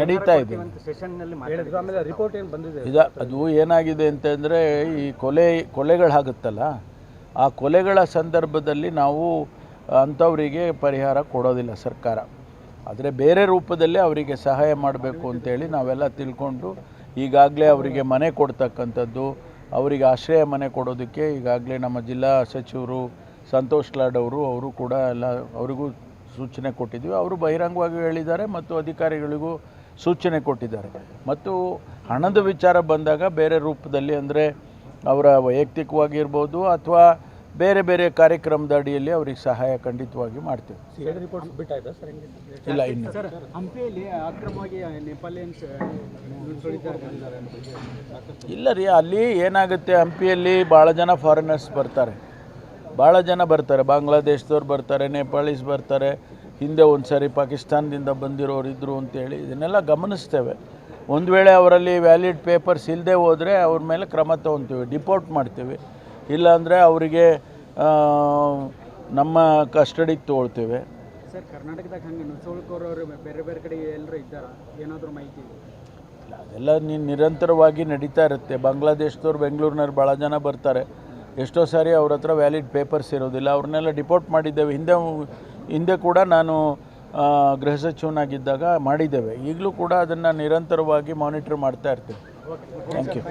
ನಡೀತಾ ಇದೆ ಸೆಷನ್ನಲ್ಲಿ ಹೇಳಿದ್ರು ಆಮೇಲೆ ರಿಪೋರ್ಟ್ ಏನು ಬಂದಿದೆ? ಇದು ಅದು ಏನಾಗಿದೆ ಅಂತಂದರೆ ಈ ಕೊಲೆ ಕೊಲೆಗಳಾಗುತ್ತಲ್ಲ ಆ ಕೊಲೆಗಳ ಸಂದರ್ಭದಲ್ಲಿ ನಾವು ಅಂಥವರಿಗೆ ಪರಿಹಾರ ಕೊಡೋದಿಲ್ಲ ಸರ್ಕಾರ. ಆದರೆ ಬೇರೆ ರೂಪದಲ್ಲಿ ಅವರಿಗೆ ಸಹಾಯ ಮಾಡಬೇಕು ಅಂತೇಳಿ ನಾವೆಲ್ಲ ತಿಳ್ಕೊಂಡು ಈಗಾಗಲೇ ಅವರಿಗೆ ಮನೆ ಕೊಡ್ತಕ್ಕಂಥದ್ದು ಅವರಿಗೆ ಆಶ್ರಯ ಮನೆ ಕೊಡೋದಕ್ಕೆ ಈಗಾಗಲೇ ನಮ್ಮ ಜಿಲ್ಲಾ ಸಚಿವರು ಸಂತೋಷ್ ಲಾಡ್ ಅವರು ಅವರು ಕೂಡ ಎಲ್ಲ ಅವರಿಗೂ ಸೂಚನೆ ಕೊಟ್ಟಿದ್ದೀವಿ ಅವರು ಬಹಿರಂಗವಾಗಿ ಹೇಳಿದ್ದಾರೆ ಮತ್ತು ಅಧಿಕಾರಿಗಳಿಗೂ ಸೂಚನೆ ಕೊಟ್ಟಿದ್ದಾರೆ. ಮತ್ತು ಹಣದ ವಿಚಾರ ಬಂದಾಗ ಬೇರೆ ರೂಪದಲ್ಲಿ ಅಂದರೆ ಅವರ ವೈಯಕ್ತಿಕವಾಗಿರ್ಬೋದು ಅಥವಾ ಬೇರೆ ಬೇರೆ ಕಾರ್ಯಕ್ರಮದ ಅಡಿಯಲ್ಲಿ ಅವ್ರಿಗೆ ಸಹಾಯ ಖಂಡಿತವಾಗಿ ಮಾಡ್ತೇವೆ. ಇಲ್ಲ ಇನ್ನು. ಸರ್ ಹಂಪಿಯಲ್ಲಿ ಅಕ್ರಮವಾಗಿ ನೆಪಾಲಿಯನ್ಸ್ ಇಲ್ಲ ರೀ ಅಲ್ಲಿ ಏನಾಗುತ್ತೆ ಹಂಪಿಯಲ್ಲಿ ಭಾಳ ಜನ ಫಾರಿನರ್ಸ್ ಬರ್ತಾರೆ. ಭಾಳ ಜನ ಬರ್ತಾರೆ. ಬಾಂಗ್ಲಾದೇಶದವ್ರು ಬರ್ತಾರೆ ನೇಪಾಳೀಸ್ ಬರ್ತಾರೆ. ಹಿಂದೆ ಒಂದು ಸಾರಿ ಪಾಕಿಸ್ತಾನದಿಂದ ಬಂದಿರೋರು ಇದ್ದರು ಅಂತೇಳಿ ಇದನ್ನೆಲ್ಲ ಗಮನಿಸ್ತೇವೆ. ಒಂದು ವೇಳೆ ಅವರಲ್ಲಿ ವ್ಯಾಲಿಡ್ ಪೇಪರ್ಸ್ ಇಲ್ಲದೆ ಹೋದರೆ ಅವ್ರ ಮೇಲೆ ಕ್ರಮ ತೊಗೊತೀವಿ ಡಿಪೋರ್ಟ್ ಮಾಡ್ತೀವಿ. ಇಲ್ಲಾಂದರೆ ಅವರಿಗೆ ನಮ್ಮ ಕಸ್ಟಡಿಗೆ ತೊಗೊಳ್ತೇವೆ ಸರ್ ಕರ್ನಾಟಕದಾಗ ಹಂಗೆ ನುಸುಳ್ಕೋರವರು ಬೇರೆ ಬೇರೆ ಕಡೆ ಎಲ್ಲರೂ ಇದ್ದಾರ? ಏನಾದರೂ ಮಾಹಿತಿ ಇಲ್ಲ, ಅದೆಲ್ಲ ನೀನು ನಿರಂತರವಾಗಿ ನಡೀತಾ ಇರುತ್ತೆ. ಬಾಂಗ್ಲಾದೇಶದವ್ರು ಬೆಂಗಳೂರಿನವ್ರು ಭಾಳ ಜನ ಬರ್ತಾರೆ. ಎಷ್ಟೋ ಸಾರಿ ಅವ್ರ ಹತ್ರ ವ್ಯಾಲಿಡ್ ಪೇಪರ್ಸ್ ಇರೋದಿಲ್ಲ ಅವ್ರನ್ನೆಲ್ಲ ಡಿಪೋರ್ಟ್ ಮಾಡಿದ್ದೇವೆ. ಹಿಂದೆ ಹಿಂದೆ ಕೂಡ ನಾನು ಗೃಹ ಸಚಿವನಾಗಿದ್ದಾಗ ಮಾಡಿದ್ದೇವೆ. ಈಗಲೂ ಕೂಡ ಅದನ್ನು ನಿರಂತರವಾಗಿ ಮಾನಿಟರ್ ಮಾಡ್ತಾ ಇರ್ತೇವೆ ಥ್ಯಾಂಕ್ ಯು